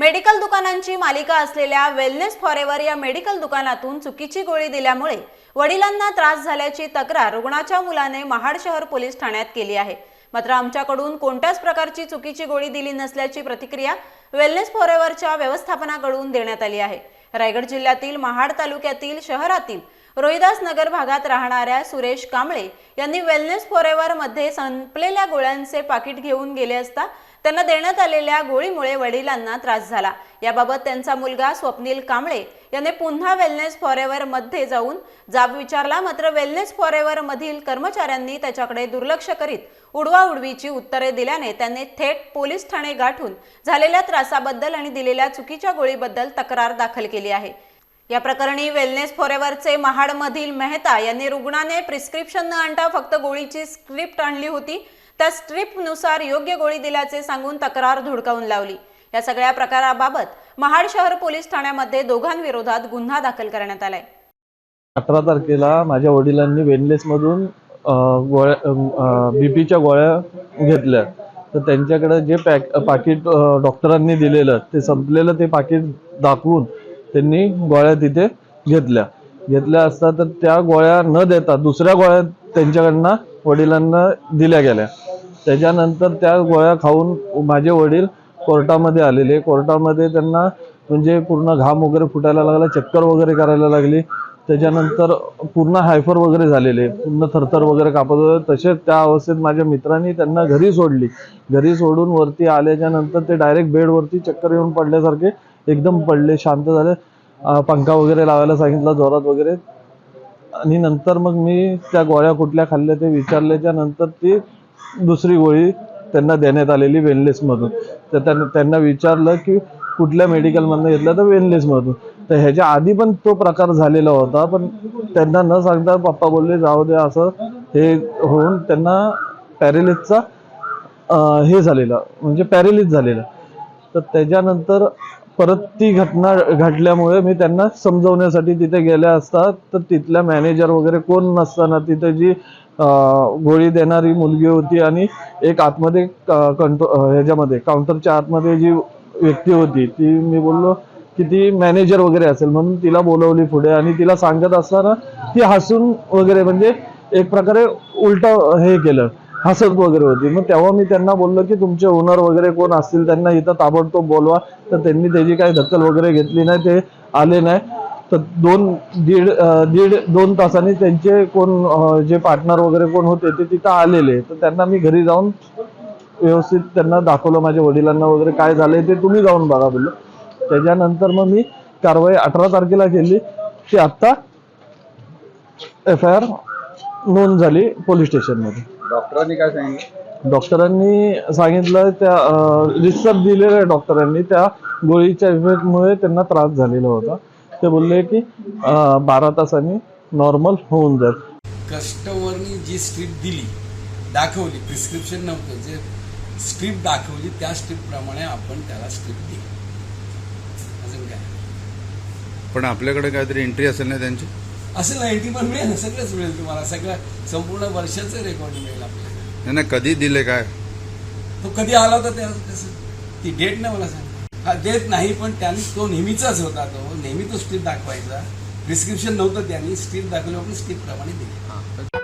Medical दुकानांची मालिका असलेल्या वेलनेस फॉरेवर या मेडिकल दुकानातून चुकीची गोळी दिल्यामुळे वडिलांना त्रास झाल्याची तक्रार रुग्णाच्या मुलाने महाड शहर पोलीस ठाण्यात केली आहे. मात्र आमच्याकडून कोणत्याच प्रकारची चुकीची गोळी दिली नसल्याची प्रतिक्रिया वेलनेस फॉरेवरच्या व्यवस्थापनाकडून देण्यात आली आहे. रायगड जिल्ह्यातील महाड तालुक्यातील शहरातील रोहिदास नगर भागात राहणाऱ्या सुरेश कांबळे यांनी वेलनेस फॉरेवर मध्ये संपलेल्या गोळ्यांचे पाकिट घेऊन गेले असता त्यांना देण्यात आलेल्या गोळीमुळे वडिलांना त्रास झाला. याबाबत त्यांचा मुलगा स्वप्नील कांबळे याने पुन्हा वेलनेस फॉरेवर मध्ये जाऊन जाब विचारला. मात्र वेलनेस फॉरेवर मधील कर्मचाऱ्यांनी त्याच्याकडे दुर्लक्ष करीत उडवाउडवीची उत्तरे दिल्याने त्यांनी थेट पोलीस ठाणे गाठून झालेल्या त्रासाबद्दल आणि दिलेल्या चुकीच्या गोळीबद्दल तक्रार दाखल केली आहे. या प्रकरणी वेलनेस फॉरेव्हरचे महाडमधील मेहता यांनी रुग्णाने प्रिस्क्रिप्शन न आणता फक्त गोळीची स्क्रिप्ट आणली होती. त्या स्ट्रिपनुसार योग्य गोळी दिल्याचे सांगून तक्रार धुडकावून लावली. या सगळ्या प्रकाराबाबत महाड शहर पोलीस ठाण्यामध्ये दोघांविरोधात गुन्हा दाखल करण्यात आलाय. अठरा तारखेला माझ्या वडिलांनी वेनलेसमधून मधून गोळ्या बीपीच्या गोळ्या घेतल्या. तर त्यांच्याकडे जे पॅक पाकिट डॉक्टरांनी दिलेलं ते संपलेलं ते पाकिट दाखवून त्यांनी गोळ्या तिथे घेतल्या. घेतल्या असता तर त्या गोळ्या न देता दुसऱ्या गोळ्या त्यांच्याकडनं वडिलांना दिल्या गेल्या. त्याच्यानंतर त्या गोळ्या खाऊन माझे वडील कोर्टामध्ये आलेले. कोर्टामध्ये त्यांना म्हणजे पूर्ण घाम वगैरे फुटायला लागला चक्कर वगैरे करायला लागली. त्याच्यानंतर पूर्ण हायफर वगैरे झालेले पूर्ण थरथर वगैरे कापत होते. तसेच त्या अवस्थेत माझ्या मित्रांनी त्यांना घरी सोडली. घरी सोडून वरती आल्याच्यानंतर ते डायरेक्ट बेडवरती चक्कर येऊन पडल्यासारखे एकदम पडले शांत झाले. पंखा वगैरे लावायला सांगितला जोरात वगैरे. आणि नंतर मग मी त्या गोळ्या कुठल्या खाल्ल्या ते विचारल्याच्या नंतर ती दुसरी गोळी त्यांना देण्यात आलेली वेनलेसमधून तर त्यांना त्यांना विचारलं की कुठल्या मेडिकलमधनं घेतलं तर वेनलेसमधून तर ह्याच्या आधी पण तो प्रकार झालेला होता पण त्यांना न सांगता पप्पा बोलले जाऊ दे असं हे होऊन त्यांना पॅरेलिसचा हे झालेलं म्हणजे पॅरेलिस झालेलं. तर त्याच्यानंतर परत ती घटना घडल्यामुळे मी त्यांना समजवण्यासाठी तिथे गेल्या असता तर तिथल्या मॅनेजर वगैरे कोण नसताना तिथे जी गोळी देणारी मुलगी होती आणि एक आतमध्ये कंट्रो ह्याच्यामध्ये काउंटरच्या आतमध्ये जी व्यक्ती होती ती मी बोललो की ती मॅनेजर वगैरे असेल म्हणून तिला बोलवली पुढे आणि तिला सांगत असताना ती हसून वगैरे म्हणजे एक प्रकारे उलट हे केलं हसत वगैरे होती. मग तेव्हा मी त्यांना बोललो की तुमचे ओनर वगैरे कोण असतील त्यांना इथं ताबडतोब बोलवा. तर त्यांनी त्याची काही दखल वगैरे घेतली नाही ते आले नाही. तर दोन दीड दीड दोन तासांनी त्यांचे कोण जे पार्टनर वगैरे कोण होते ते तिथं आलेले. तर त्यांना मी घरी जाऊन व्यवस्थित त्यांना दाखवलं माझ्या वडिलांना वगैरे काय झालंय ते तुम्ही जाऊन बघा बोललो. त्याच्यानंतर मग मी कारवाई अठरा तारखेला केली. की आत्ता एफ आय आर नोंद झाली पोलीस स्टेशनमध्ये. डॉक्टरांनी काय सांगितलं? डॉक्टरांनी सांगितलं त्या रिसर्च दिलेलं आहे डॉक्टरांनी. त्या गोळीच्या इफेक्टमुळे त्यांना त्रास झालेला होता. ते बोलले की बारा तासांनी नॉर्मल होऊन जाईल. कस्टमरनी जी स्ट्रीप दिली दाखवली प्रिस्क्रिप्शन नव्हतं जे स्ट्रीप दाखवली त्या स्ट्रीप प्रमाणे आपण त्याला स्ट्रीप दिली. अजून काय? पण आपल्याकडे काहीतरी एंट्री असेल ना त्यांची? असं नाईन्टी पण मिळेल सगळंच मिळेल तुम्हाला सगळं संपूर्ण वर्षाचं रेकॉर्ड मिळेल आपल्याला नाही नाही कधी दिले काय? तो कधी आला होता त्या कसं ती डेट नाही मला सांग हा देत नाही पण त्यांनी तो नेहमीचाच होता तो. नेहमी तो स्ट्रीप दाखवायचा. प्रिस्क्रिप्शन नव्हतं त्यांनी. स्ट्रीप दाखवल्यावर आपण प्रमाणे दिली.